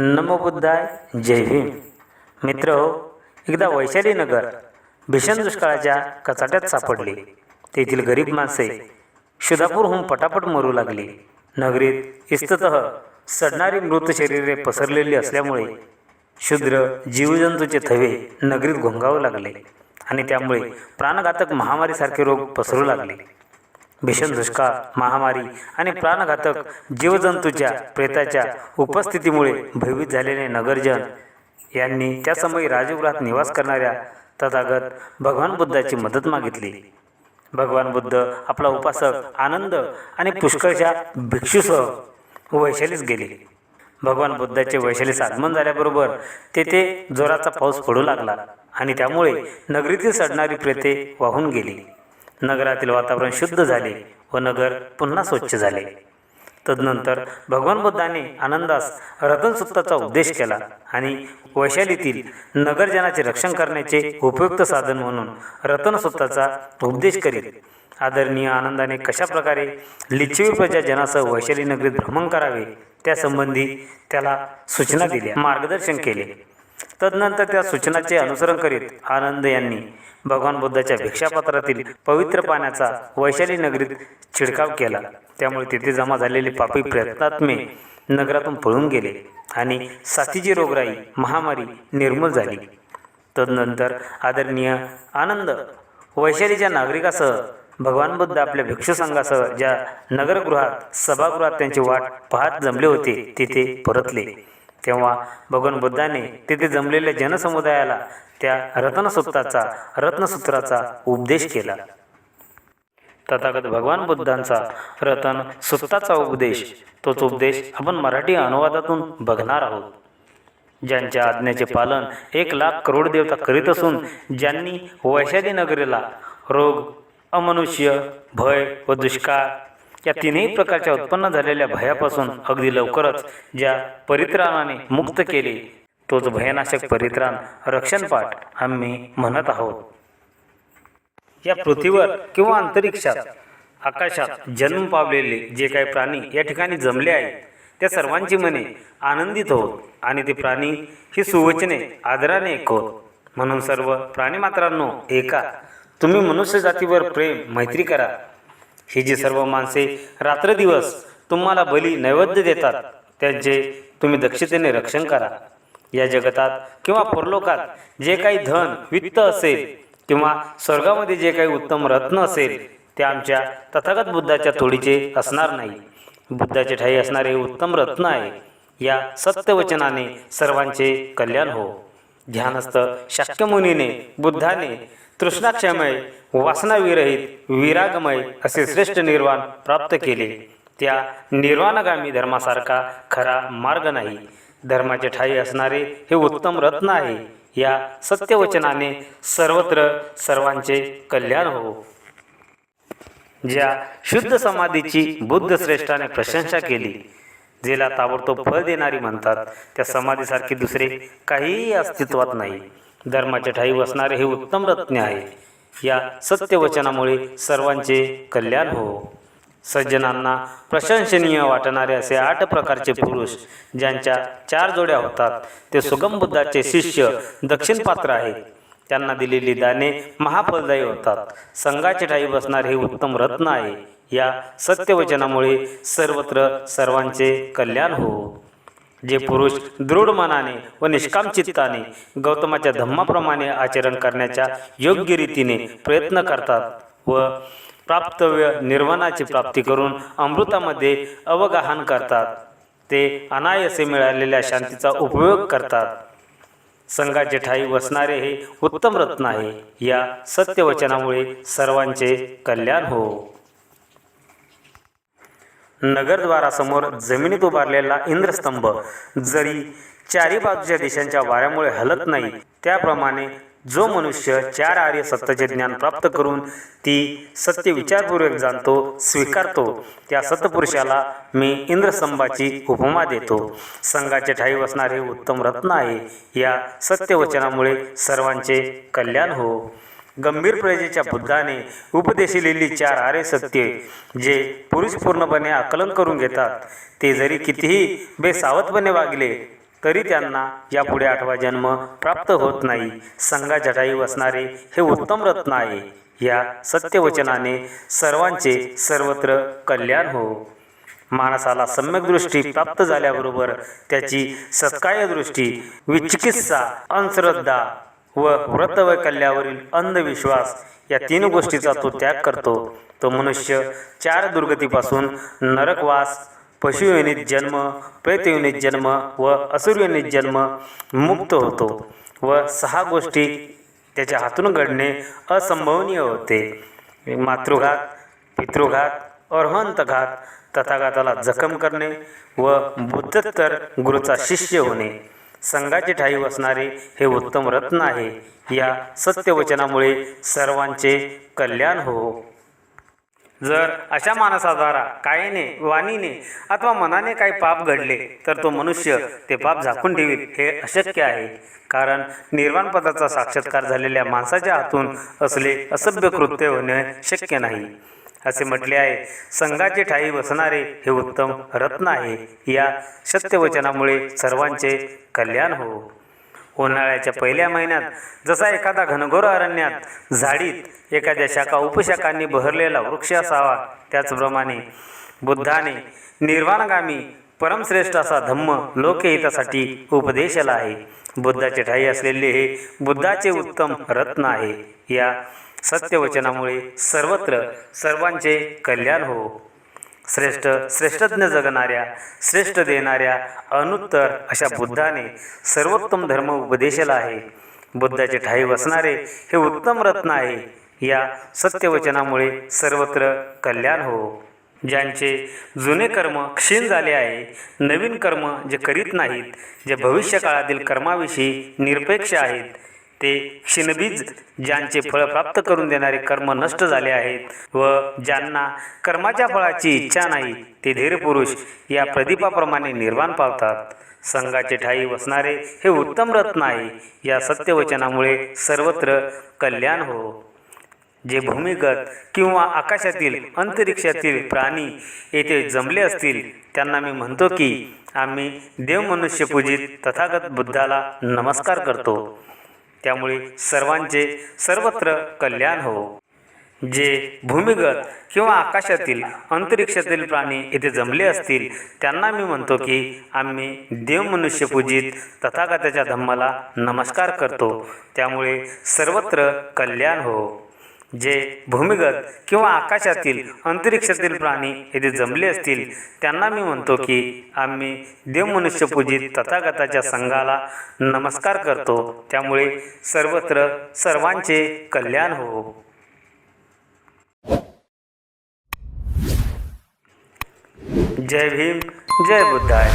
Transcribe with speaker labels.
Speaker 1: नमो बुद्धाय जय भीम. मित्र हो एकदा वैशाली नगर भीषण दुष्काळाच्या कचाट्यात सापडले. तेथील गरीब माणसे शुदापूरहून पटापट मरू लागली. नगरीत इस्ततः सडणारी मृत शरीरे पसरलेली असल्यामुळे शूद्र जीवजंतूचे थवे नगरीत घोंगावू लागले आणि त्यामुळे प्राणघातक महामारीसारखे रोग पसरू लागले. भीषण दुष्काळ महामारी आणि प्राणघातक जीवजंतूच्या प्रेताच्या उपस्थितीमुळे भयभीत झालेले नगरजन यांनी त्या समयी राजगृहात निवास करणाऱ्या तथागत भगवान बुद्धाची मदत मागितली. भगवान बुद्ध आपला उपासक आनंद आणि पुष्कळच्या भिक्षूसह वैशालीस गेले. भगवान बुद्धाचे वैशालीस आगमन झाल्याबरोबर तेथे जोराचा पाऊस पडू लागला आणि त्यामुळे नगरीतील सडणारी प्रेते वाहून गेली. नगरातील वातावरण शुद्ध झाले व नगर पुन्हा स्वच्छ झाले. तदनंतर भगवान बुद्धाने आनंदास रतनसुत्ताचा उपदेश केला आणि वैशालीतील नगरजनाचे रक्षण करण्याचे उपयुक्त साधन म्हणून रतनसुत्ताचा उपदेश करीत आदरणीय आनंदाने कशाप्रकारे लिच्छवी प्रजा जनासह वैशाली नगरीत भ्रमण करावे त्यासंबंधी त्याला सूचना दिल्या. मार्गदर्शन केले. तदनंतर त्या सूचनाचे अनुसरण करीत आनंद यांनी भगवान बुद्धाच्या भिक्षापत्रातील पवित्र पाण्याचा वैशाली नगरीत छिडकाव केला. त्यामुळे तेथे जमा झालेले पापी प्रयत्नात्मे नगरातून पळून गेले आणि साथीची रोगराई महामारी निर्मूल झाली. तदनंतर आदरणीय आनंद वैशालीच्या नागरिकासह भगवान बुद्ध आपल्या भिक्षू संघासह ज्या नगरगृहात सभागृहात त्यांची वाट पाहत जमले होते तिथे परतले. तेव्हा भगवान बुद्धाने तिथे जमलेल्या जनसमुदायाला त्या रत्नसूत्राचा रत्नसूत्राचा उपदेश केला. तथागत भगवान बुद्धांचा रतन सुत्ताचा उपदेश तोच उपदेश आपण मराठी अनुवादातून बघणार आहोत. ज्यांच्या आज्ञेचे पालन एक लाख करोड देवता करीत असून ज्यांनी वैशाली नगरीला रोग अमनुष्य भय व दुष्काळ या तिन्ही प्रकारच्या उत्पन्न झालेल्या भयापासून अगदी लवकरच ज्या परित्राणाने मुक्त केले तोच भयनाशक परित्राण रक्षणपाठ आम्ही म्हणत आहोत. या पृथ्वीवर किंवा अंतरिक्षात आकाशात जन्म पावलेले जे काही प्राणी या ठिकाणी जमले आहेत त्या सर्वांची मने आनंदित होत आणि ते प्राणी ही सुवचने आदराने ऐकवत म्हणून सर्व प्राणीमात्रांनो एका तुम्ही मनुष्य जातीवर प्रेम मैत्री करा. ही जी सर्व माणसे रात्रदिवस तुम्हाला बली नैवेद्य देतात त्यांचे तुम्ही दक्षतेने रक्षण करा. या जगतात किंवा परलोकात जे काही धन वित्त असेल किंवा स्वर्गामध्ये जे काही उत्तम रत्न असेल ते आमच्या तथागत बुद्धाच्या तोडीचे असणार नाही. बुद्धाचे ठाई असणारे उत्तम रत्न आहे. या सत्यवचनाने सर्वांचे कल्याण हो. ध्यानस्थ शाक्यमुनीने बुद्धाने तृष्णाक्षमय वासनाविरहित विरागमय असे श्रेष्ठ निर्वाण प्राप्त केले. त्या निर्वाणगामी धर्मासारखा खरा मार्ग नाही. धर्माचे ठाई असणारे हे उत्तम रत्न आहे. या सत्यवचनाने सर्वत्र सर्वांचे कल्याण हो ज्या शुद्ध समाधीची बुद्ध श्रेष्ठाने प्रशंसा केली जेला ताबडतोब फळ देणारी म्हणतात त्या समाधीसारखी दुसरे काहीही अस्तित्वात नाही. धर्माचे ठाई वसणारे हे उत्तम रत्न आहे. या सत्यवचनामुळे सर्वांचे कल्याण हो. सज्जनांना प्रशंसनीय वाटणारे असे आठ प्रकारचे पुरुष ज्यांच्या चार जोड्या होतात ते सुगम बुद्धाचे शिष्य दक्षिण पात्र आहेत. त्यांना दिलेली दाने महाफलदायी होतात. संघाचे ठाई बसणारे हे उत्तम रत्न आहे. या सत्यवचनामुळे सर्वत्र सर्वांचे कल्याण हो. जे पुरुष दृढ मनाने व निष्काम चित्ताने गौतमाच्या धम्माप्रमाणे आचरण करण्याच्या योग्य रीतीने प्रयत्न करतात व प्राप्तव्य निर्वाणाची प्राप्ती करून अमृतामध्ये अवगाहन करतात. ते अनायसे मिळालेल्या शांतीचा उपयोग करतात. संघाचे ठाई वसणारे हे उत्तम रत्न आहे. या सत्यवचनामुळे सर्वांचे कल्याण हो. नगरद्वारासमोर जमिनीत उभारलेला इंद्रस्तंभ जरी चारी बाजूच्या देशांच्या वाऱ्यामुळे हलत नाही त्याप्रमाणे जो मनुष्य चार आर्य सत्याचे ज्ञान प्राप्त करून ती सत्य विचारपूर्वक जाणतो स्वीकारतो त्या सतपुरुषाला मी इंद्रस्तंभाची उपमा देतो. संघाचे ठाई बसणारे उत्तम रत्न आहे या सत्यवचनामुळे सर्वांचे कल्याण हो. गंभीर प्रजेच्या बुद्धाने उपदेशिलेली चार आरे सत्ये जे पुरुष पूर्णपणे आकलन करून घेतात. ते जरी कितीही बेसावधपणे वागले तरी त्यांना यापुढे आठवा जन्म प्राप्त होत नाही. संघा जटाई वसणारे हे उत्तम रत्न आहे. या सत्यवचनाने सर्वांचे सर्वत्र कल्याण हो. माणसाला सम्यक दृष्टी प्राप्त झाल्याबरोबर त्याची सत्काय दृष्टी विचिकित्सा अंधश्रद्धा व व्रतवैकल्यावरील अंधविश्वास या तीन गोष्टीचा तो त्याग करतो. तो मनुष्य चार दुर्गतीपासून नरकवास पशुयोनीत जन्म प्रेतयोनीत जन्म व असुरयोनीत जन्म मुक्त होतो व सहा गोष्टी त्याच्या हातून घडणे असंभवनीय होते. मातृघात पितृघात अर्हंतघात तथागताला जखम करणे व बुद्धत्तर गुरुचा शिष्य होणे. संघाचे ठाई असणारे हे उत्तम रत्न आहे. या सत्यवचनामुळे सर्वांचे कल्याण हो. जर अशा माणसाद्वारा कायेने वाणीने अथवा मनाने काही पाप घडले तर तो मनुष्य ते पाप झाकून ठेवील हे अशक्य आहे. कारण निर्वाण पदाचा साक्षात्कार झालेल्या माणसाच्या हातून असले असभ्य कृत्य होणे शक्य नाही. असे म्हटले आहे. संघाचे ठाई बसणारे हे उत्तम रत्न आहे. या सत्यवचनामुळे सर्वांचे कल्याण हो. उन्हाळ्याच्या पहिल्या महिन्यात जसा एखादा घनघोर अरण्यात झाडीत एखाद्या शाखा उपशाखांनी बहरलेला वृक्ष असावा त्याचप्रमाणे बुद्धाने निर्वाणगामी परमश्रेष्ठ असा धम्म लोकहितासाठी उपदेशाला आहे. बुद्धाचे ठाई असलेले हे बुद्धाचे उत्तम रत्न आहे. या सत्यवचनामुळे सर्वत्र सर्वांचे कल्याण हो. श्रेष्ठ श्रेष्ठज्ञ जगणाऱ्या श्रेष्ठ देणाऱ्या अनुत्तर अशा बुद्धाने सर्वोत्तम धर्म उपदेशाला आहे. बुद्धाचे ठाई वसणारे हे उत्तम रत्न आहे. या सत्यवचनामुळे सर्वत्र कल्याण हो. ज्यांचे जुने कर्म क्षीण झाले आहे नवीन कर्म जे करीत नाहीत जे भविष्यकाळातील कर्माविषयी निरपेक्ष आहेत ते क्षीणबीज ज्यांचे फळ प्राप्त करून देणारे कर्म नष्ट झाले आहेत व ज्यांना कर्माच्या फळाची इच्छा नाही ते धीरपुरुष या प्रदीपाप्रमाणे निर्वाण पावतात. संघाचे ठाई वसणारे हे उत्तम रत्न आहे. या सत्यवचनामुळे सर्वत्र कल्याण हो. जे भूमिगत किंवा आकाशातील अंतरिक्षातील प्राणी येथे जमले असतील त्यांना मी म्हणतो की आम्ही देव पूजित तथागत बुद्धाला नमस्कार करतो. त्यामुळे सर्वांचे सर्वत्र कल्याण हो. जे भूमिगत किंवा आकाशातील अंतरिक्षातील प्राणी येथे जमले असतील त्यांना मी म्हणतो की आम्ही देवमनुष्य पूजित तथागताच्या धम्माला नमस्कार करतो. त्यामुळे सर्वत्र कल्याण हो. जे भूमिगत किंवा आकाशातील अंतरिक्षातील प्राणी येथे जमले असतील त्यांना मी म्हणतो की आम्ही देवमनुष्यपूजित तथागताच्या संघाला नमस्कार करतो. त्यामुळे सर्वत्र सर्वांचे कल्याण हो. जय भीम जय बुद्धाय.